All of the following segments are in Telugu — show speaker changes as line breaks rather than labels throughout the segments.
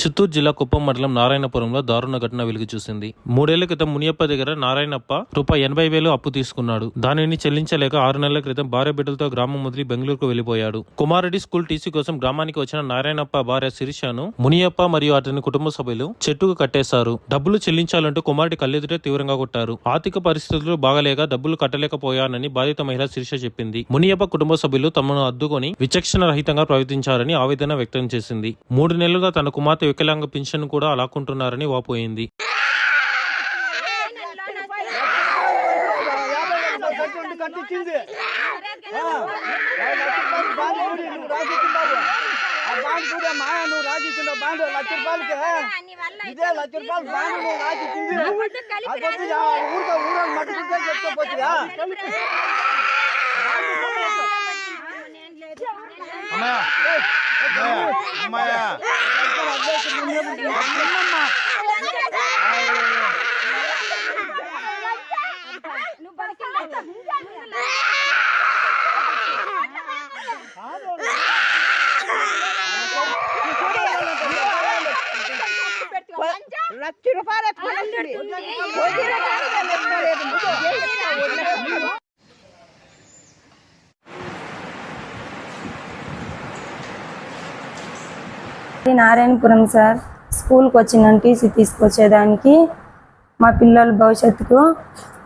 చిత్తూరు జిల్లా కుప్పం మండలం నారాయణపురంలో దారుణ ఘటన వెలుగు చూసింది. మూడేళ్ళ క్రితం మునియప్ప దగ్గర నారాయణప్ప రూపాయి ఎనభై వేలు అప్పు తీసుకున్నాడు. దానిని చెల్లించలేక ఆరు నెలల క్రితం భార్య బిడ్డలతో గ్రామం వదిలి బెంగళూరుకు వెళ్ళిపోయాడు కుమారెడ్డి స్కూల్ టీసీ కోసం గ్రామానికి వచ్చిన నారాయణప్ప భార్య శిరీషను మునియప్ప మరియు అతని కుటుంబ సభ్యులు చెట్టుకు కట్టేశారు. డబ్బులు చెల్లించాలంటూ కుమారుడి కళ్ళెదుటే తీవ్రంగా కొట్టారు. ఆర్థిక పరిస్థితులు బాగలేక డబ్బులు కట్టలేకపోయానని బాధిత మహిళ శిరీష చెప్పింది. మునియప్ప కుటుంబ సభ్యులు తమను అద్దుకొని విచక్షణ రహితంగా ప్రవర్తించారని ఆవేదన వ్యక్తం చేసింది. మూడు నెలలుగా తన కుమార్తె వికలాంగ పింఛన్ కూడా అలాకుంటున్నారని వాపోయింది
కట్టింది రూపాయలు ఇదే లక్ష రూపాయలు బాండ్ నువ్వు ఆ ఊరికే ఊరని మట్టుకుంటే చెప్పుకోపోతుందా
లక్ష రూపాయలు ఎక్కువ వస్తుంది. వదిలిన దానికి లెక్క లేదు. లక్ష
ఇది నారాయణపురం సార్ స్కూల్కి వచ్చిన టీసీ తీసుకొచ్చేదానికి మా పిల్లల భవిష్యత్తుకు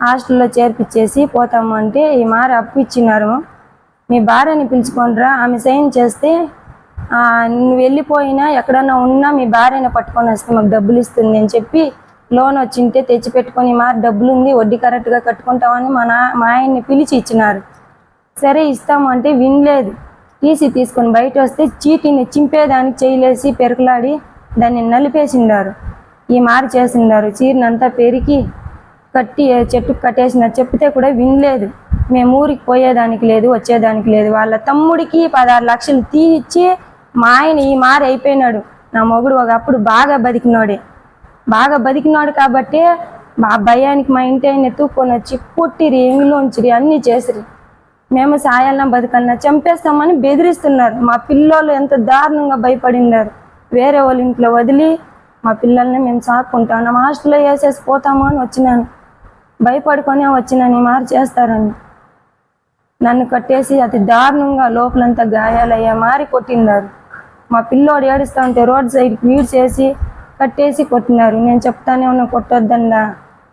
హాస్టల్లో చేర్పించేసి పోతాము అంటే ఈ మారి అప్పు ఇచ్చినారు. మీ భార్యని పిలుచుకోండిరా ఆమె సైన్ చేస్తే నువ్వు వెళ్ళిపోయినా ఎక్కడన్నా ఉన్నా మీ భార్యని పట్టుకొని వస్తే మాకు డబ్బులు ఇస్తుంది అని చెప్పి లోన్ వచ్చింటే తెచ్చి పెట్టుకొని డబ్బులు ఉంది వడ్డీ కరెక్ట్గా కట్టుకుంటామని మా నా మా ఆయన్ని పిలిచి ఇచ్చినారు. సరే ఇస్తాము అంటే వినలేదు. టీసీ తీసుకొని బయట వస్తే చీటీని చింపేదానికి చేయలేసి పెరుకులాడి దాన్ని నలిపేసిండారు. ఈ మారి చేసినారు చీరనంతా పెరిగి కట్టి చెట్టుకు కట్టేసిన చెప్తే కూడా వినలేదు. మేము ఊరికి పోయేదానికి లేదు వచ్చేదానికి లేదు. వాళ్ళ తమ్ముడికి పదహారు లక్షలు తీయిచ్చి మా ఆయన ఈ మారి అయిపోయినాడు. నా మొగుడు ఒకప్పుడు బాగా బతికినాడే. బాగా బతికినాడు కాబట్టి మా భయానికి మా ఇంటి ఆయన ఎత్తుక్కొని వచ్చి పుట్టిరి ఎంగిలోంచిరి అన్నీ చేసిరి. మేము సాయాలం బతకన్నా చంపేస్తామని బెదిరిస్తున్నారు. మా పిల్లోళ్ళు ఎంత దారుణంగా భయపడినారు వేరే వాళ్ళ ఇంట్లో వదిలి మా పిల్లల్ని మేము సాక్కుంటాం. హాస్టల్లో వేసేసి పోతాము అని వచ్చినాను. భయపడుకొనే వచ్చినాను. ఈ మారి చేస్తారని. నన్ను కట్టేసి అతి దారుణంగా లోపలంతా గాయాలయ్యే మారి కొట్టినారు మా పిల్లోడు ఏడుస్తూ ఉంటే రోడ్ సైడ్కి వీడ్ చేసి కట్టేసి కొట్టినారు. నేను చెప్తానే ఉన్నా కొట్టొద్దండా.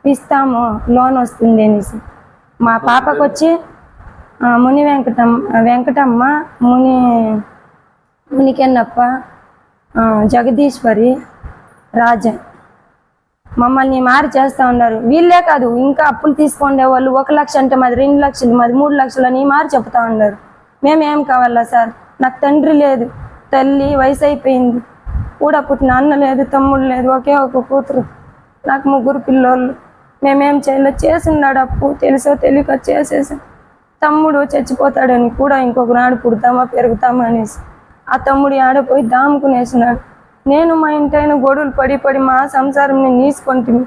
ఇస్తాము. లోన్ వస్తుంది అనేసి. మా పాపకు వచ్చి ముని వెంకటమ్మ వెంకటమ్మ ముని మునికెన్నప్ప జగదీశ్వరి రాజన్ మమ్మల్ని మారి చేస్తూ ఉన్నారు. వీళ్ళే కాదు ఇంకా అప్పులు తీసుకుండే వాళ్ళు ఒక లక్ష అంటే మాది రెండు లక్షలు మాది మూడు లక్షలు అని మారి చెప్తా ఉన్నారు. మేమేం కావాలా సార్? నాకు తండ్రి లేదు తల్లి వయసు అయిపోయింది. కూడా పుట్టిన అన్న లేదు తమ్ముడు లేదు ఒకే ఒక కూతురు. నాకు ముగ్గురు పిల్లోళ్ళు. మేమేం చేయలేదు చేస్తున్నాడు అప్పు తెలుసో తెలియక చేసేసాం. తమ్ముడు చచ్చిపోతాడని కూడా ఇంకొక నాడు పుడతామా పెరుగుతామా అనేసి. ఆ తమ్ముడు ఆడపోయి దాముకునేసినాడు. నేను మా ఇంటైన గొడవలు పడి పడి మా సంసారం నేను నీసుకుంటుంది